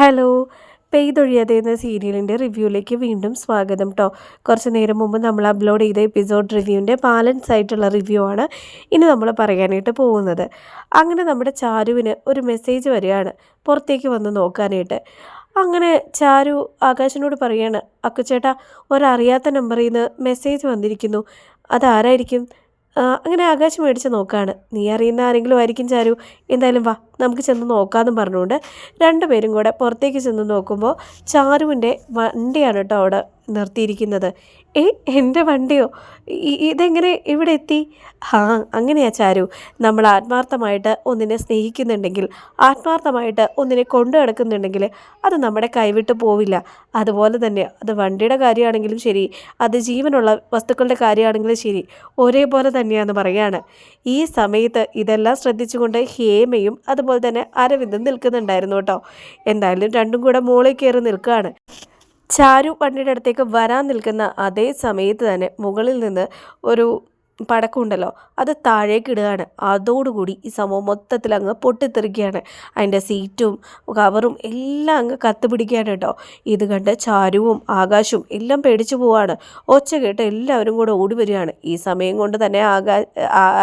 Hello പെയ്തൊഴിയാതെ എന്ന സീരിയലിന്റെ റിവ്യൂയിലേക്ക് വീണ്ടും സ്വാഗതം കേട്ടോ കുറച്ച് നേരം മുമ്പ് നമ്മൾ അപ്ലോഡ് ചെയ്ത എപ്പിസോഡ് റിവ്യൂവിന്റെ ബാലൻസ് ആയിട്ടുള്ള റിവ്യൂ ആണ് ഇനി നമ്മൾ പറയാനായിട്ട് പോകുന്നത്. അങ്ങനെ നമ്മുടെ ചാരുവിന് ഒരു മെസ്സേജ് വരികയാണ് പുറത്തേക്ക് വന്ന് നോക്കാനായിട്ട്. അങ്ങനെ ചാരു ആകാശിനോട് പറയാണ് അക്കുച്ചേട്ടാ ഒരറിയാത്ത നമ്പറിൽ നിന്ന് മെസ്സേജ് വന്നിരിക്കുന്നു. അതാരായിരിക്കും? അങ്ങനെ ആകാശം മേടിച്ച് നോക്കുകയാണ് നീ അറിയുന്ന ആരെങ്കിലും ആയിരിക്കും ചാരു. എന്തായാലും വാ നമുക്ക് ചെന്ന് നോക്കാമെന്നും പറഞ്ഞുകൊണ്ട് രണ്ടുപേരും കൂടെ പുറത്തേക്ക് ചെന്ന് നോക്കുമ്പോൾ ചാരുവിന്റെ വണ്ടിയാണ് കേട്ടോ അവിടെ നിർത്തിയിരിക്കുന്നത്. ഏ എന്റെ വണ്ടിയോ? ഇതെങ്ങനെ ഇവിടെ എത്തി? ആ അങ്ങനെയാ ചാരു. നമ്മൾ ആത്മാർത്ഥമായിട്ട് ഒന്നിനെ സ്നേഹിക്കുന്നുണ്ടെങ്കിൽ ആത്മാർത്ഥമായിട്ട് ഒന്നിനെ കൊണ്ടു നടക്കുന്നുണ്ടെങ്കിൽ അത് നമ്മുടെ കൈവിട്ട് പോവില്ല. അതുപോലെ തന്നെ അത് വണ്ടിയുടെ കാര്യമാണെങ്കിലും ശരി അത് ജീവനുള്ള വസ്തുക്കളുടെ കാര്യമാണെങ്കിലും ശരി ഒരേപോലെ തന്നെയാണെന്ന് പറയാണ്. ഈ സമയത്ത് ഇതെല്ലാം ശ്രദ്ധിച്ചുകൊണ്ട് ഹേമയും അതുപോലെ തന്നെ അരവിന്ദും നിൽക്കുന്നുണ്ടായിരുന്നു കേട്ടോ. എന്തായാലും രണ്ടും കൂടെ മോളിൽ കയറി നിൽക്കുകയാണ്. ചാരു വണ്ടിയുടെ അടുത്തേക്ക് വരാൻ നിൽക്കുന്ന അതേ സമയത്ത് തന്നെ മുകളിൽ നിന്ന് ഒരു പടക്കമുണ്ടല്ലോ. അത് താഴേക്ക് ഇടുകയാണ്. അതോടുകൂടി ഈ സംഭവം മൊത്തത്തിൽ അങ്ങ് പൊട്ടിത്തെറിക്കുകയാണ്. അതിന്റെ സീറ്റും കവറും എല്ലാം അങ്ങ് കത്തുപിടിക്കുകയാണ് കേട്ടോ. ഇത് കണ്ട് ചാരുവും ആകാശവും എല്ലാം പേടിച്ചു പോവാണ്. ഒച്ച കേട്ട് എല്ലാവരും കൂടെ ഓടി വരികയാണ്. ഈ സമയം കൊണ്ട് തന്നെ ആകാ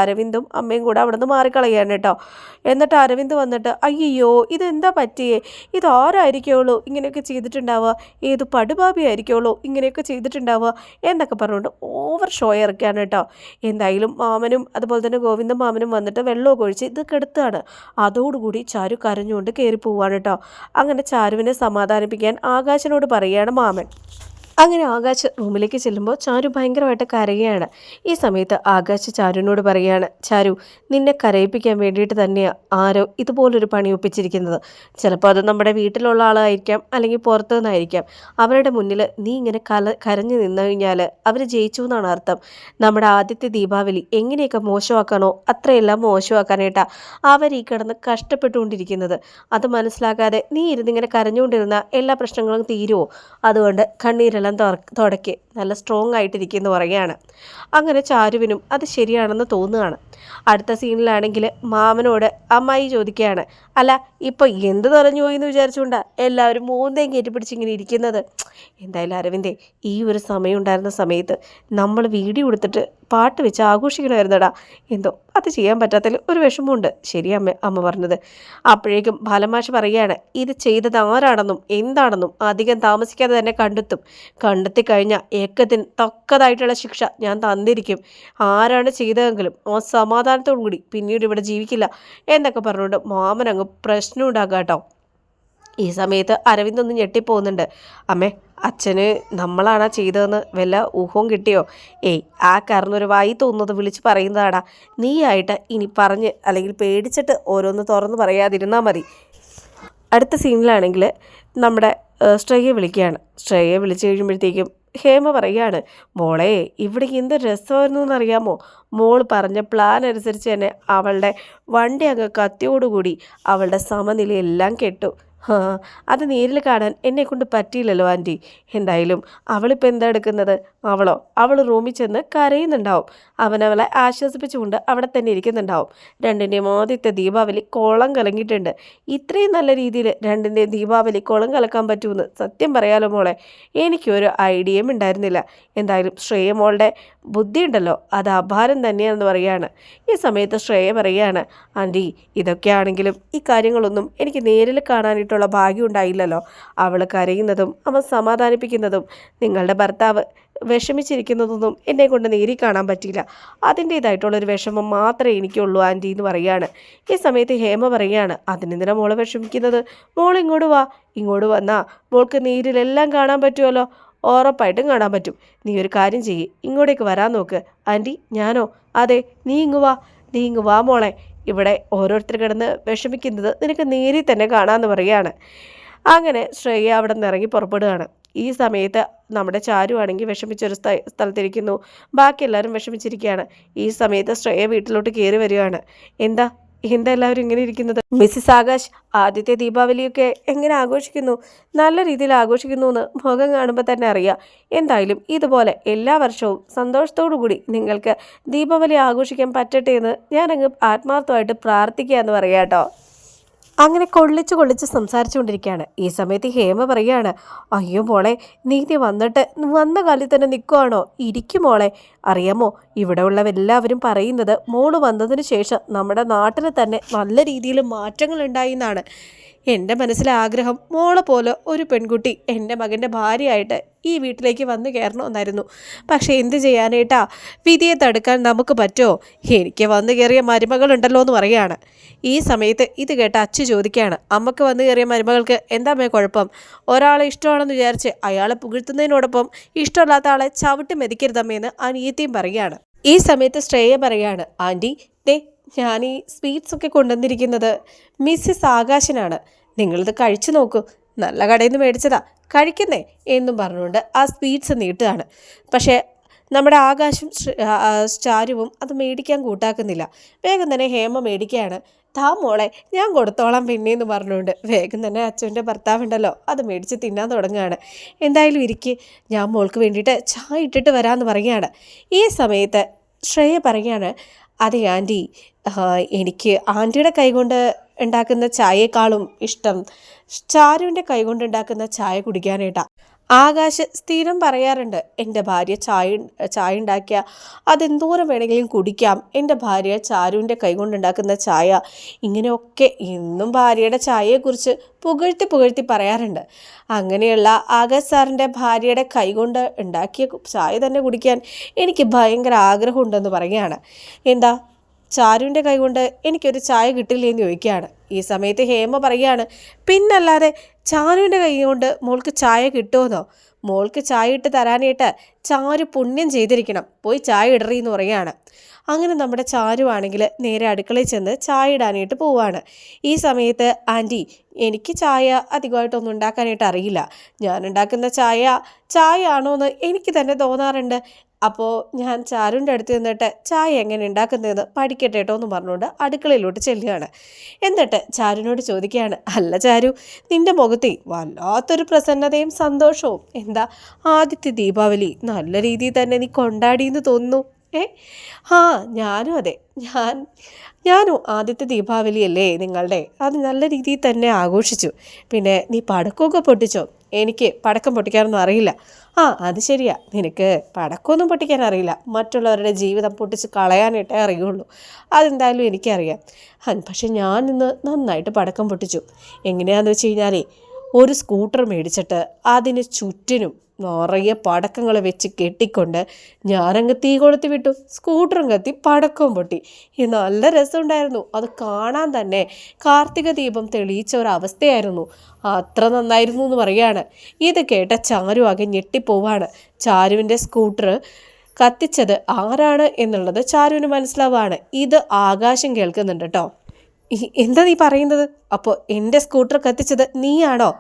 അരവിന്ദും അമ്മയും കൂടെ അവിടെ നിന്ന് മാറിക്കളയാണ് കേട്ടോ. എന്നിട്ട് അരവിന്ദ് വന്നിട്ട് അയ്യോ ഇതെന്താ പറ്റിയേ? ഇത് ആരായിരിക്കുള്ളൂ ഇങ്ങനെയൊക്കെ ചെയ്തിട്ടുണ്ടാവുക? ഏത് പടുപാപി ആയിരിക്കുള്ളൂ ഇങ്ങനെയൊക്കെ ചെയ്തിട്ടുണ്ടാവുക? എന്നൊക്കെ പറഞ്ഞുകൊണ്ട് ഓവർ ഷോ ഇറക്കുകയാണ് കേട്ടോ. എന്തായാലും മാമനും അതുപോലെ തന്നെ ഗോവിന്ദ മാമനും വന്നിട്ട് വെള്ളമൊക്കെ ഒഴിച്ച് ഇത് കെടുത്താണ്. അതോടുകൂടി ചാരു കരഞ്ഞുകൊണ്ട് കയറി പോവാണ് കേട്ടോ. അങ്ങനെ ചാരുവിനെ സമാധാനിപ്പിക്കാൻ ആകാശനോട് പറയുകയാണ് മാമൻ. അങ്ങനെ ആകാശ് റൂമിലേക്ക് ചെല്ലുമ്പോൾ ചാരു ഭയങ്കരമായിട്ട് കരയുകയാണ്. ഈ സമയത്ത് ആകാശ് ചാരുവിനോട് പറയുകയാണ് ചാരു നിന്നെ കരയിപ്പിക്കാൻ വേണ്ടിയിട്ട് തന്നെയാണ് ആരോ ഇതുപോലൊരു പണി ഒപ്പിച്ചിരിക്കുന്നത്. ചിലപ്പോൾ അത് നമ്മുടെ വീട്ടിലുള്ള ആളായിരിക്കാം അല്ലെങ്കിൽ പുറത്തു നിന്നായിരിക്കാം. അവരുടെ മുന്നിൽ നീ ഇങ്ങനെ കല കരഞ്ഞു നിന്നു കഴിഞ്ഞാൽ അവർ ജയിച്ചു എന്നാണ് അർത്ഥം. നമ്മുടെ ആദ്യത്തെ ദീപാവലി എങ്ങനെയൊക്കെ മോശമാക്കാനോ അത്രയെല്ലാം മോശമാക്കാനായിട്ടാണ് അവർ ഈ കിടന്ന് കഷ്ടപ്പെട്ടുകൊണ്ടിരിക്കുന്നത്. അത് മനസ്സിലാക്കാതെ നീ ഇരുന്നിങ്ങനെ കരഞ്ഞുകൊണ്ടിരുന്ന എല്ലാ പ്രശ്നങ്ങളും തീരുമോ അതുകൊണ്ട് കണ്ണീരെല്ലാം തുറ- തുടക്കി. നല്ല സ്ട്രോങ് ആയിട്ടിരിക്കുന്നു പറയുകയാണ്. അങ്ങനെ ചാരുവിനും അത് ശരിയാണെന്ന് തോന്നുകയാണ്. അടുത്ത സീനിലാണെങ്കിൽ മാമനോട് അമ്മായി ചോദിക്കുകയാണ് അല്ല ഇപ്പോൾ എന്ത് തുറഞ്ഞു പോയി എന്ന് വിചാരിച്ചുകൊണ്ടാ എല്ലാവരും മൂന്നേം കയറ്റിപ്പിടിച്ച് ഇങ്ങനെ ഇരിക്കുന്നത്? എന്തായാലും അരവിന്ദേ ഈ ഒരു സമയം ഉണ്ടായിരുന്ന സമയത്ത് നമ്മൾ വീഡിയോ എടുത്തിട്ട് പാട്ട് വെച്ച് ആഘോഷിക്കണമായിരുന്നടാ. എന്തോ അത് ചെയ്യാൻ പറ്റാത്തതിൽ ഒരു വിഷമമുണ്ട് ശരി അമ്മ അമ്മ പറഞ്ഞത്. അപ്പോഴേക്കും ഫലമാഷ് പറയുകയാണ് ഇത് ചെയ്തത് ആരാണെന്നും എന്താണെന്നും അധികം താമസിക്കാതെ തന്നെ കണ്ടെത്തും. കണ്ടെത്തി കഴിഞ്ഞാൽ ഏക്കത്തിന് തക്കതായിട്ടുള്ള ശിക്ഷ ഞാൻ തന്നിരിക്കും. ആരാണ് ചെയ്തതെങ്കിലും ആ സമാധാനത്തോടു കൂടി. പിന്നീട് ഇവിടെ ജീവിക്കില്ല എന്നൊക്കെ പറഞ്ഞുകൊണ്ട് മാമൻ അങ്ങ് പ്രശ്നം ഉണ്ടാക്കുക കേട്ടോ. ഈ സമയത്ത് അരവിന്ദ് ഒന്ന് ഞെട്ടിപ്പോകുന്നുണ്ട്. അമ്മേ അച്ഛന് നമ്മളാണാ ചെയ്തതെന്ന് വല്ല ഊഹവും കിട്ടിയോ? ഏയ് ആ കാരണൊരു വായി തോന്നുന്നത് വിളിച്ച് പറയുന്നതാടാ. നീയായിട്ട് ഇനി പറഞ്ഞ് അല്ലെങ്കിൽ പേടിച്ചിട്ട് ഓരോന്ന് തുറന്ന് പറയാതിരുന്നാൽ മതി. അടുത്ത സീനിലാണെങ്കിൽ നമ്മുടെ ശ്രേയെ വിളിക്കുകയാണ്. ശ്രേയെ വിളിച്ചു കഴിയുമ്പോഴത്തേക്കും ഹേമ പറയുകയാണ് മോളെ ഇവിടെ എന്ത് രസമായിരുന്നു എന്നറിയാമോ? മോൾ പറഞ്ഞ പ്ലാൻ അനുസരിച്ച് തന്നെ അവളുടെ വണ്ടി അങ്ങ് കത്തിയോടുകൂടി അവളുടെ സമനിലയെല്ലാം കെട്ടു. അത് നേരിൽ കാണാൻ എന്നെ കൊണ്ട് പറ്റിയില്ലല്ലോ ആന്റി. എന്തായാലും അവളിപ്പോൾ എന്താ എടുക്കുന്നത്? അവളോ? അവൾ റൂമിൽ ചെന്ന് കരയുന്നുണ്ടാവും. അവൻ അവളെ ആശ്വസിപ്പിച്ചുകൊണ്ട് അവിടെ തന്നെ ഇരിക്കുന്നുണ്ടാവും. രണ്ടിന്റെയും ആദ്യത്തെ ദീപാവലി കോളം കലങ്ങിയിട്ടുണ്ട്. ഇത്രയും നല്ല രീതിയിൽ രണ്ടിന്റെയും ദീപാവലി കോളം കലക്കാൻ പറ്റുമെന്ന് സത്യം പറയാലോ മോളെ. എനിക്കൊരു ഐഡിയയും ഉണ്ടായിരുന്നില്ല. എന്തായാലും ശ്രേയ മോളുടെ ബുദ്ധി ഉണ്ടല്ലോ അത് അപാരം തന്നെയാണെന്ന് പറയാണ് ഈ സമയത്ത് ശ്രേയ പറയാണ് ആന്റി ഇതൊക്കെയാണെങ്കിലും ഈ കാര്യങ്ങളൊന്നും എനിക്ക് നേരിൽ കാണാനായിട്ടുള്ള ഭാഗ്യം ഉണ്ടായില്ലല്ലോ. അവൾ കരയുന്നതും അവൻ സമാധാനിപ്പിക്കുന്നതും നിങ്ങളുടെ ഭർത്താവ് വിഷമിച്ചിരിക്കുന്നതൊന്നും എന്നെ കൊണ്ട് നേരി കാണാൻ പറ്റിയില്ല. അതിന്റേതായിട്ടുള്ളൊരു വിഷമം മാത്രമേ എനിക്കുള്ളൂ ആന്റി എന്ന് പറയാണ് ഈ സമയത്ത് ഹേമ പറയാണ് അതിനെന്തിനാ മോളെ വിഷമിക്കുന്നത് മോൾ ഇങ്ങോട്ട് വാ. ഇങ്ങോട്ട് വന്നാ മോൾക്ക് നേരിലെല്ലാം കാണാൻ പറ്റുമല്ലോ. ഉറപ്പായിട്ടും കാണാൻ പറ്റും. നീ ഒരു കാര്യം ചെയ്യ്. ഇങ്ങോട്ടേക്ക് വരാൻ നോക്ക്. ആന്റി ഞാനോ? അതെ നീ ഇങ്ങ് വാ. നീ ഇങ്ങ് വാ മോളെ. ഇവിടെ ഓരോരുത്തർ കിടന്ന് വിഷമിക്കുന്നത് നിനക്ക് നേരിൽ തന്നെ കാണാമെന്ന് പറയുകയാണ്. അങ്ങനെ ശ്രേയ അവിടെ നിന്ന് ഇറങ്ങി പുറപ്പെടുകയാണ്. ഈ സമയത്ത് നമ്മുടെ ചാരു ആണെങ്കിൽ വിഷമിച്ചൊരു സ്ഥ സ്ഥലത്തിരിക്കുന്നു. ബാക്കി എല്ലാവരും വിഷമിച്ചിരിക്കുകയാണ്. ഈ സമയത്ത് ശ്രേയ വീട്ടിലോട്ട് കയറി വരികയാണ്. എന്താ? എന്താ എല്ലാവരും ഇങ്ങനെ ഇരിക്കുന്നത്? മിസ്സിസ് ആകാശ് ആദ്യത്തെ ദീപാവലിയൊക്കെ എങ്ങനെ ആഘോഷിക്കുന്നു? നല്ല രീതിയിൽ ആഘോഷിക്കുന്നു എന്ന് മുഖം കാണുമ്പോൾ തന്നെ അറിയാം. എന്തായാലും ഇതുപോലെ എല്ലാ വർഷവും സന്തോഷത്തോടു കൂടി നിങ്ങൾക്ക് ദീപാവലി ആഘോഷിക്കാൻ പറ്റട്ടെ എന്ന് ഞാനങ്ങ് ആത്മാർത്ഥമായിട്ട് പ്രാർത്ഥിക്കുക എന്ന് പറയാം കേട്ടോ അങ്ങനെ കൊള്ളിച്ച് കൊള്ളിച്ച് സംസാരിച്ചുകൊണ്ടിരിക്കുകയാണ്. ഈ സമയത്ത് ഹേമ പറയുകയാണ് അയ്യോ മോളെ നീതി വന്നിട്ട് വന്ന കാലിൽ തന്നെ നിൽക്കുവാണോ ഇരിക്കും മോളെ. അറിയാമോ ഇവിടെ ഉള്ളവരെല്ലാവരും പറയുന്നത് മോൾ വന്നതിന് ശേഷം നമ്മുടെ നാട്ടിൽ തന്നെ നല്ല രീതിയിൽ മാറ്റങ്ങൾ ഉണ്ടായി എന്നാണ്. എന്റെ മനസ്സിലെ ആഗ്രഹം മോളെ പോലെ ഒരു പെൺകുട്ടി എന്റെ മകന്റെ ഭാര്യയായിട്ട് ഈ വീട്ടിലേക്ക് വന്നു കയറണമെന്നായിരുന്നു. പക്ഷേ എന്ത് ചെയ്യാനായിട്ടാ വിധിയെ തടുക്കാൻ നമുക്ക് പറ്റുമോ എനിക്ക് വന്നു കയറിയ മരുമകളുണ്ടല്ലോ എന്ന് പറയുകയാണ്. ഈ സമയത്ത് ഇത് കേട്ട അച്ഛ ചോദിക്കുകയാണ്. അമ്മയ്ക്ക് വന്നു കയറിയ മരുമകൾക്ക് എന്താ മേ കുഴപ്പം? ഒരാളെ ഇഷ്ടമാണെന്ന് വിചാരിച്ച് അയാളെ പുകഴ്ത്തുന്നതിനോടൊപ്പം ഇഷ്ടമല്ലാത്ത ആളെ ചവിട്ടി മെതിക്കരുതമ്മേന്ന് അനിയത്തിയും പറയുകയാണ്. ഈ സമയത്ത് ശ്രേയ പറയാണ് ആന്റി ദേ ഞാൻ ഈ സ്വീറ്റ്സ് ഒക്കെ കൊണ്ടുവന്നിരിക്കുന്നത് മിസ്സിസ് ആകാശനാണ്. നിങ്ങളിത് കഴിച്ചു നോക്കൂ. നല്ല കടയിൽ നിന്ന് മേടിച്ചതാ. കഴിക്കുന്നേ എന്നും പറഞ്ഞുകൊണ്ട് ആ സ്വീറ്റ്സ് നീട്ടുകയാണ്. പക്ഷേ നമ്മുടെ ആകാശം ചാരുവും അത് മേടിക്കാൻ കൂട്ടാക്കുന്നില്ല. വേഗം തന്നെ ഹേമ മേടിക്കുകയാണ്. താ മോളെ ഞാൻ കൊടുത്തോളാം പിന്നെയെന്ന് പറഞ്ഞുകൊണ്ട് വേഗം തന്നെ അച്ഛന്റെ ഭർത്താവുണ്ടല്ലോ അത് മേടിച്ച് തിന്നാൻ തുടങ്ങുകയാണ്. എന്തായാലും ഇരിക്ക്. ഞാൻ മോൾക്ക് വേണ്ടിയിട്ട് ചായ ഇട്ടിട്ട് വരാമെന്ന് പറയുകയാണ്. ഈ സമയത്ത് ശ്രേയ പറയുകയാണ് അതെ ആന്റി. എനിക്ക് ആന്റിയുടെ കൈകൊണ്ട് ഉണ്ടാക്കുന്ന ചായയേക്കാളും ഇഷ്ടം ചാരുവിന്റെ കൈകൊണ്ട് ഉണ്ടാക്കുന്ന ചായ കുടിക്കാനായിട്ടാണ് ആകാശ് സ്ഥിരം പറയാറുണ്ട് എന്റെ ഭാര്യ ചായ ചായ ഉണ്ടാക്കിയ അതെന്തോരം വേണമെങ്കിലും കുടിക്കാം. എന്റെ ഭാര്യ ചാരുവിന്റെ കൈകൊണ്ടുണ്ടാക്കുന്ന ചായ. ഇങ്ങനെയൊക്കെ ഇന്നും ഭാര്യയുടെ ചായയെക്കുറിച്ച് പുകഴ്ത്തി പുകഴ്ത്തി പറയാറുണ്ട്. അങ്ങനെയുള്ള ആകാശ് സാറിന്റെ ഭാര്യയുടെ കൈകൊണ്ട് ഉണ്ടാക്കിയ ചായ തന്നെ കുടിക്കാൻ എനിക്ക് ഭയങ്കര ആഗ്രഹമുണ്ടെന്ന് പറയുകയാണ്. എന്താ? ചാരുവിന്റെ കൈകൊണ്ട് എനിക്കൊരു ചായ കിട്ടില്ലേ എന്ന് ചോദിക്കുകയാണ്. ഈ സമയത്ത് ഹേമ പറയുകയാണ് പിന്നല്ലാതെ ചാരുവിന്റെ കൈ കൊണ്ട് മോൾക്ക് ചായ കിട്ടുമെന്നോ മോൾക്ക് ചായ ഇട്ട് തരാനായിട്ട് ചാരു പുണ്യം ചെയ്തിരിക്കണം. പോയി ചായ ഇടറി എന്ന് പറയുകയാണ്. അങ്ങനെ നമ്മുടെ ചാരു ആണെങ്കിൽ നേരെ അടുക്കളയിൽ ചെന്ന് ചായ ഇടാനായിട്ട് പോവാണ് ഈ സമയത്ത് ആന്റി എനിക്ക് ചായ അധികമായിട്ടൊന്നും ഉണ്ടാക്കാനായിട്ട് അറിയില്ല. ഞാൻ ഉണ്ടാക്കുന്ന ചായ ചായ ആണോ എന്ന് എനിക്ക് തന്നെ തോന്നാറുണ്ട്. അപ്പോൾ ഞാൻ ചാരുവിന്റെ അടുത്ത് നിന്നിട്ട് ചായ എങ്ങനെ ഉണ്ടാക്കുന്നതെന്ന് പഠിക്കട്ടെ കേട്ടോ എന്ന് പറഞ്ഞുകൊണ്ട് അടുക്കളയിലോട്ട് ചെല്ലുകയാണ്. എന്നിട്ട് ചാരുവിനോട് ചോദിക്കുകയാണ് അല്ല ചാരു നിന്റെ മുഖത്തെ വല്ലാത്തൊരു പ്രസന്നതയും സന്തോഷവും. എന്താ ആദ്യത്തെ ദീപാവലി? നല്ല രീതിയിൽ തന്നെ നീ കൊണ്ടാടിയെന്ന് തോന്നുന്നു. ഏ? ആ ഞാനും അതെ. ഞാൻ ഞാനും ആദ്യത്തെ ദീപാവലിയല്ലേ നിങ്ങളുടെ? അത് നല്ല രീതിയിൽ തന്നെ ആഘോഷിച്ചു. പിന്നെ നീ പടക്കമൊക്കെ പൊട്ടിച്ചോ? എനിക്ക് പടക്കം പൊട്ടിക്കാനൊന്നും അറിയില്ല. ആ അത് ശരിയാ. നിനക്ക് പടക്കമൊന്നും പൊട്ടിക്കാൻ അറിയില്ല. മറ്റുള്ളവരുടെ ജീവിതം പൊട്ടിച്ച് കളയാനായിട്ടേ അറിയുള്ളൂ. അതെന്തായാലും എനിക്കറിയാം. പക്ഷെ ഞാൻ ഇന്ന് നന്നായിട്ട് പടക്കം പൊട്ടിച്ചു. എങ്ങനെയാണെന്ന് വെച്ച് കഴിഞ്ഞാലേ ഒരു സ്കൂട്ടർ മേടിച്ചിട്ട് അതിന് ചുറ്റിനും നിറയെ പടക്കങ്ങൾ വെച്ച് കെട്ടിക്കൊണ്ട് ഞാനങ്ങ് തീ കൊളുത്തി വിട്ടു. സ്കൂട്ടറും കത്തി പടക്കവും പൊട്ടി. നല്ല രസമുണ്ടായിരുന്നു. അത് കാണാൻ തന്നെ കാർത്തിക ദീപം തെളിയിച്ച ഒരവസ്ഥയായിരുന്നു അത്ര നന്നായിരുന്നു എന്ന് പറയാണ് ഇത് കേട്ട ചാരു ആകെ ഞെട്ടിപ്പോവാണ്. ചാരുവിന്റെ സ്കൂട്ടർ കത്തിച്ചത് ആരാണ് എന്നുള്ളത് ചാരുവിന് മനസ്സിലാവാണ്. ഇത് ആകാശം കേൾക്കുന്നുണ്ട് കേട്ടോ. എന്താ നീ പറയുന്നത്? അപ്പോൾ എന്റെ സ്കൂട്ടർ കത്തിച്ചത് നീയാണോ?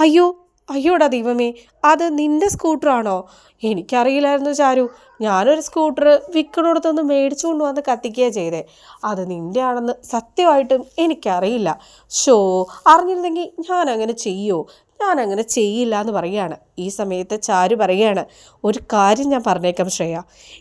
അയ്യോ അയ്യോടാ ദൈവമേ അത് നിന്റെ സ്കൂട്ടറാണോ? എനിക്കറിയില്ലായിരുന്നു ചാരു. ഞാനൊരു സ്കൂട്ടർ വിൽക്കണോടത്തൊന്ന് മേടിച്ചു കൊണ്ടുവന്ന് കത്തിക്കുക ചെയ്തേ. അത് നിന്റെ ആണെന്ന് സത്യമായിട്ടും എനിക്കറിയില്ല. ഷോ അറിഞ്ഞിരുന്നെങ്കിൽ ഞാൻ അങ്ങനെ ചെയ്യുമോ ഞാൻ അങ്ങനെ ചെയ്യില്ല എന്ന് പറയുകയാണ്. ഈ സമയത്ത് ചാരു പറയുകയാണ് ഒരു കാര്യം ഞാൻ പറഞ്ഞേക്കാം ശ്രേയ.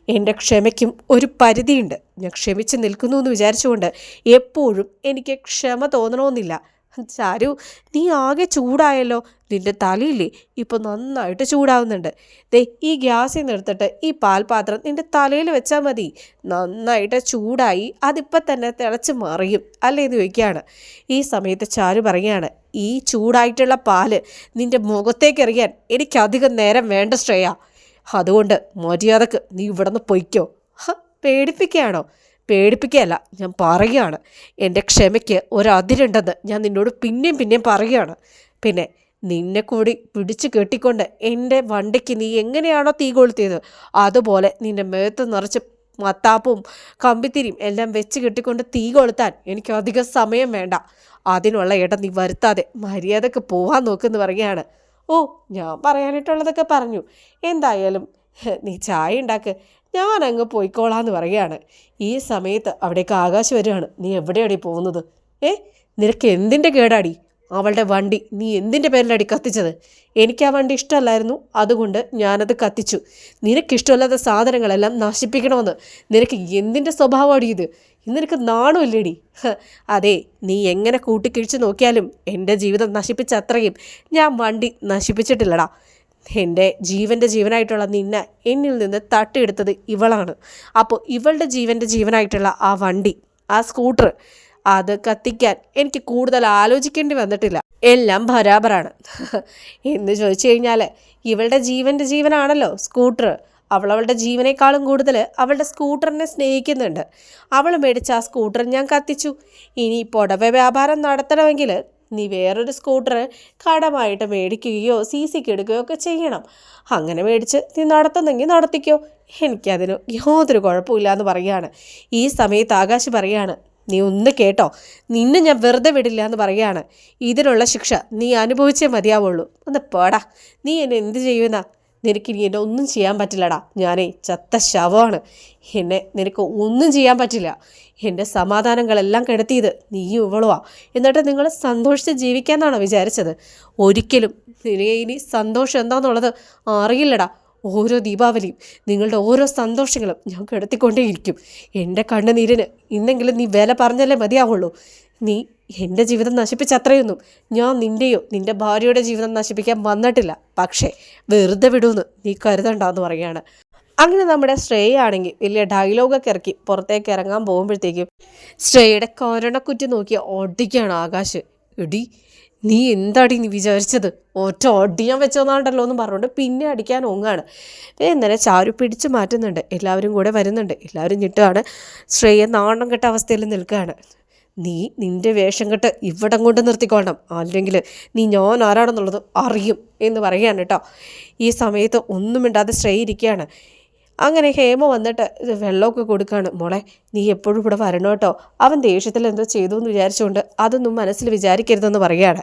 എന്റെ ക്ഷമയ്ക്കും ഒരു പരിധിയുണ്ട്. ഞാൻ ക്ഷമിച്ച് നിൽക്കുന്നു എന്ന് വിചാരിച്ചുകൊണ്ട് എപ്പോഴും എനിക്ക് ക്ഷമ തോന്നണമെന്നില്ല. ചാരു നീ ആകെ ചൂടായല്ലോ. നിന്റെ തലയില്ലേ? ഇപ്പോൾ നന്നായിട്ട് ചൂടാവുന്നുണ്ട്. ദേ ഈ ഗ്യാസിൽ നിർത്തിട്ട് ഈ പാൽപാത്രം നിന്റെ തലയിൽ വെച്ചാൽ മതി. നന്നായിട്ട് ചൂടായി അതിപ്പോൾ തന്നെ തിളച്ച് മറിയും അല്ലേ എന്ന് ചോദിക്കുകയാണ്. ഈ സമയത്ത് ചാരു പറയുകയാണ് ഈ ചൂടായിട്ടുള്ള പാൽ നിന്റെ മുഖത്തേക്ക് എറിയാൻ എനിക്കധികം നേരം വേണ്ട ശ്രേയ. അതുകൊണ്ട് മര്യാദയ്ക്ക് നീ ഇവിടെ നിന്ന് പൊയ്ക്കോ പേടിപ്പിക്കുകയാണോ? പേടിപ്പിക്കുകയല്ല. ഞാൻ പറയുകയാണ് എന്റെ ക്ഷമയ്ക്ക് ഒരതിരുണ്ടെന്ന് ഞാൻ നിന്നോട് പിന്നെയും പിന്നെയും പറയുകയാണ്. പിന്നെ നിന്നെ കൂടി പിടിച്ചു കെട്ടിക്കൊണ്ട് എന്റെ വണ്ടിക്ക് നീ എങ്ങനെയാണോ തീ കൊളുത്തിയത് അതുപോലെ നിന്റെ മേത്ത് നിറച്ച് മത്താപ്പും കമ്പിത്തിരിയും എല്ലാം വെച്ച് കെട്ടിക്കൊണ്ട് തീ കൊളുത്താൻ എനിക്ക് അധികം സമയം വേണ്ട. അതിനുള്ള ഇടം നീ വരുത്താതെ മര്യാദയ്ക്ക് പോവാൻ നോക്കുമെന്ന് പറയുകയാണ്. ഓ ഞാൻ പറയാനായിട്ടുള്ളതൊക്കെ പറഞ്ഞു. എന്തായാലും നീ ചായ ഉണ്ടാക്ക്. ഞാൻ അങ്ങ് പോയിക്കോളാന്ന് പറയുകയാണ്. ഈ സമയത്ത് അവിടേക്ക് ആകാശം വരികയാണ്. നീ എവിടെയാടി പോകുന്നത്? ഏ നിനക്ക് എന്തിന്റെ കേടാടി? അവളുടെ വണ്ടി. നീ എന്തിന്റെ പേരിലടി കത്തിച്ചത്? എനിക്ക് ആ വണ്ടി ഇഷ്ടമല്ലായിരുന്നു. അതുകൊണ്ട് ഞാനത് കത്തിച്ചു. നിനക്കിഷ്ടമല്ലാത്ത സാധനങ്ങളെല്ലാം നശിപ്പിക്കണമെന്ന്. നിനക്ക് എന്തിന്റെ സ്വഭാവമാണ് ഇത്? ഇന്നെനിക്ക് നാണമില്ലേടി അതെ നീ എങ്ങനെ കൂട്ടിക്കിഴിച്ച് നോക്കിയാലും എന്റെ ജീവിതം നശിപ്പിച്ച അത്രയും ഞാൻ വണ്ടി നശിപ്പിച്ചിട്ടില്ലടാ. എന്റെ ജീവന്റെ ജീവനായിട്ടുള്ള നിന്നെ എന്നിൽ നിന്ന് തട്ടിയെടുത്തത് ഇവളാണ്. അപ്പോൾ ഇവളുടെ ജീവന്റെ ജീവനായിട്ടുള്ള ആ വണ്ടി ആ സ്കൂട്ടർ അത് കത്തിക്കാൻ എനിക്ക് കൂടുതൽ ആലോചിക്കേണ്ടി വന്നിട്ടില്ല. എല്ലാം ബരാബറാണ്. എന്ന് ചോദിച്ചു കഴിഞ്ഞാൽ ഇവളുടെ ജീവന്റെ ജീവനാണല്ലോ സ്കൂട്ടർ. അവൾ അവളുടെ ജീവനേക്കാളും കൂടുതൽ അവളുടെ സ്കൂട്ടറിനെ സ്നേഹിക്കുന്നുണ്ട്. അവൾ മേടിച്ച ആ സ്കൂട്ടർ ഞാൻ കത്തിച്ചു. ഇനി പുടവ വ്യാപാരം നടത്തണമെങ്കിൽ നീ വേറൊരു സ്കൂട്ടർ കടമായിട്ട് മേടിക്കുകയോ സി സിക്ക് എടുക്കുകയോ ഒക്കെ ചെയ്യണം. അങ്ങനെ മേടിച്ച് നീ നടത്തുന്നെങ്കിൽ നടത്തിക്കോ. എനിക്കതിന് യാതൊരു കുഴപ്പമില്ല എന്ന് പറയുകയാണ് ഈ സമയത്ത് ആകാശ് പറയാണ് നീ ഒന്ന് കേട്ടോ നിന്നെ ഞാൻ വെറുതെ വിടില്ല എന്ന് പറയാണ്. ഇതിനുള്ള ശിക്ഷ നീ അനുഭവിച്ചേ മതിയാവുള്ളൂ. ഒന്ന് പേടാ നീ എന്നെ എന്ത് ചെയ്യുന്ന? നിനക്ക് ഇനി എന്നെ ഒന്നും ചെയ്യാൻ പറ്റില്ലടാ. ഞാനേ ചത്ത ശവമാണ്. എന്നെ നിനക്ക് ഒന്നും ചെയ്യാൻ പറ്റില്ല. എന്റെ സമാധാനങ്ങളെല്ലാം കെടുത്തിയത് നീയും ഇവളുവാ. എന്നിട്ട് നിങ്ങൾ സന്തോഷിച്ച് ജീവിക്കാന്നാണോ വിചാരിച്ചത്? ഒരിക്കലും നിനക്ക് ഇനി സന്തോഷം എന്താണെന്നുള്ളത് അറിയില്ലടാ. ഓരോ ദീപാവലിയും നിങ്ങളുടെ ഓരോ സന്തോഷങ്ങളും ഞാൻ കെടുത്തിക്കൊണ്ടേയിരിക്കും. എന്റെ കണ്ണുനീരിന് ഇന്നെങ്കിലും നീ വില പറഞ്ഞല്ലേ മതിയാവുള്ളൂ. നീ എന്റെ ജീവിതം നശിപ്പിച്ച അത്രയൊന്നും ഞാൻ നിന്റെയോ നിന്റെ ഭാര്യയുടെ ജീവിതം നശിപ്പിക്കാൻ വന്നിട്ടില്ല. പക്ഷേ വെറുതെ വിടുമെന്ന് നീ കരുതണ്ടെന്ന് പറയുകയാണ്. അങ്ങനെ നമ്മുടെ ശ്രേയ ആണെങ്കിൽ വലിയ ഡയലോഗൊക്കെ ഇറക്കി പുറത്തേക്ക് ഇറങ്ങാൻ പോകുമ്പോഴത്തേക്കും ശ്രേയയുടെ കോരണക്കുറ്റി നോക്കി ഓടിക്കുകയാണ് ആകാശ്. എടി നീ എന്താടി നീ വിചാരിച്ചത്? ഒറ്റ ഒടിയാൻ വെച്ചോന്നാണ്ടല്ലോ എന്ന് പറഞ്ഞുകൊണ്ട് പിന്നെ അടിക്കാൻ ഒങ്ങാണ് എന്നാലും ചാരു പിടിച്ചു മാറ്റുന്നുണ്ട്. എല്ലാവരും കൂടെ വരുന്നുണ്ട്. എല്ലാവരും ഞെട്ടുകയാണ് ശ്രേയ നാണം കെട്ട അവസ്ഥയിൽ നിൽക്കുകയാണ്. നീ നിന്റെ വേഷം കെട്ട് ഇവിടം കൊണ്ട് നിർത്തിക്കൊള്ളണം. അല്ലെങ്കിൽ നീ ഞാൻ ആരാണെന്നുള്ളത് അറിയും എന്ന് പറയുകയാണ് കേട്ടോ. ഈ സമയത്ത് ഒന്നും മിണ്ടാതെ ശ്രേയ ഇരിക്കുകയാണ്. അങ്ങനെ ഹേമ വന്നിട്ട് വെള്ളമൊക്കെ കൊടുക്കുകയാണ് മോളെ നീ എപ്പോഴും ഇവിടെ വരണം കേട്ടോ. അവൻ ദേഷ്യത്തിൽ എന്തോ ചെയ്തു എന്ന് വിചാരിച്ചുകൊണ്ട് അതൊന്നും മനസ്സിൽ വിചാരിക്കരുതെന്ന് പറയുകയാണ്.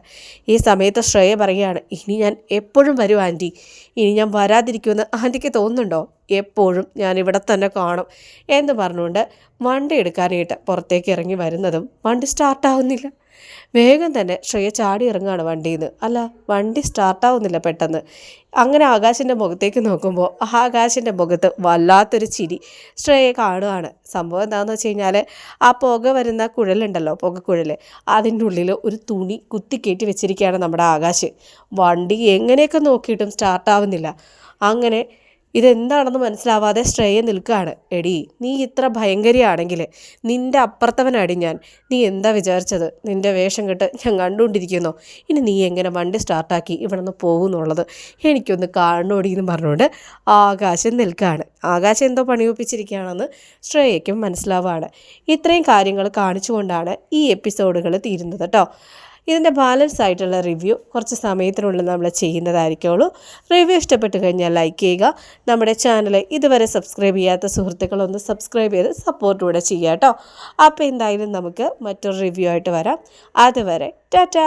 ഈ സമയത്ത് ശ്രേയ പറയുകയാണ് ഇനി ഞാൻ എപ്പോഴും വരും ആന്റി. ഇനി ഞാൻ വരാതിരിക്കുമെന്ന് ആന്റിക്ക് തോന്നുന്നുണ്ടോ? എപ്പോഴും ഞാൻ ഇവിടെ തന്നെ കാണും. എന്ന് പറഞ്ഞുകൊണ്ട് വണ്ടി എടുക്കാനായിട്ട് പുറത്തേക്ക് ഇറങ്ങി വരുന്നതും വണ്ടി സ്റ്റാർട്ടാവുന്നില്ല. വേഗം തന്നെ ശ്രേയ ചാടി ഇറങ്ങുകയാണ് വണ്ടിയിൽ നിന്ന് അല്ല വണ്ടി സ്റ്റാർട്ടാവുന്നില്ല പെട്ടെന്ന്. അങ്ങനെ ആകാശിന്റെ മുഖത്തേക്ക് നോക്കുമ്പോൾ ആകാശിന്റെ മുഖത്ത് വല്ലാത്തൊരു ചിരി ശ്രേയെ കാണുകയാണ് സംഭവം എന്താണെന്ന് വെച്ച് കഴിഞ്ഞാൽ ആ പുക വരുന്ന കുഴലുണ്ടല്ലോ പുകക്കുഴൽ അതിന്റെ ഉള്ളിൽ ഒരു തുണി കുത്തിക്കയറ്റി വെച്ചിരിക്കുകയാണ് നമ്മുടെ ആകാശ്. വണ്ടി എങ്ങനെയൊക്കെ നോക്കിയിട്ടും സ്റ്റാർട്ടാവുന്നില്ല അങ്ങനെ ഇതെന്താണെന്ന് മനസ്സിലാവാതെ ശ്രേയ നിൽക്കുകയാണ്. എടി നീ ഇത്ര ഭയങ്കരിയാണെങ്കിൽ നിന്റെ അപ്പുറത്തവനടി ഞാൻ. നീ എന്താ വിചാരിച്ചത്? നിന്റെ വേഷം കെട്ട് ഞാൻ കണ്ടുകൊണ്ടിരിക്കുന്നു. ഇനി നീ എങ്ങനെ വണ്ടി സ്റ്റാർട്ടാക്കി ഇവിടെ നിന്ന് പോകുന്നുള്ളത്? എനിക്കൊന്ന് കാണണോടി എന്ന് പറഞ്ഞുകൊണ്ട് ആകാശം നിൽക്കുകയാണ്. ആകാശം എന്തോ പണിയൊപ്പിച്ചിരിക്കുകയാണെന്ന് ശ്രേയയ്ക്കും മനസ്സിലാവുകയാണ്. ഇത്രയും കാര്യങ്ങൾ കാണിച്ചുകൊണ്ടാണ് ഈ എപ്പിസോഡുകൾ തീരുന്നത് കേട്ടോ. ഇതിന്റെ ബാലൻസ് ആയിട്ടുള്ള റിവ്യൂ കുറച്ച് സമയത്തിനുള്ളിൽ നമ്മൾ ചെയ്യുന്നതായിരിക്കുള്ളൂ. റിവ്യൂ ഇഷ്ടപ്പെട്ട് കഴിഞ്ഞാൽ ലൈക്ക് ചെയ്യുക. നമ്മുടെ ചാനൽ ഇതുവരെ സബ്സ്ക്രൈബ് ചെയ്യാത്ത സുഹൃത്തുക്കളൊന്ന് സബ്സ്ക്രൈബ് ചെയ്ത് സപ്പോർട്ട് കൂടെ ചെയ്യുക കേട്ടോ. അപ്പോൾ എന്തായാലും നമുക്ക് മറ്റൊരു റിവ്യൂ ആയിട്ട് വരാം. അതുവരെ ടാറ്റാ!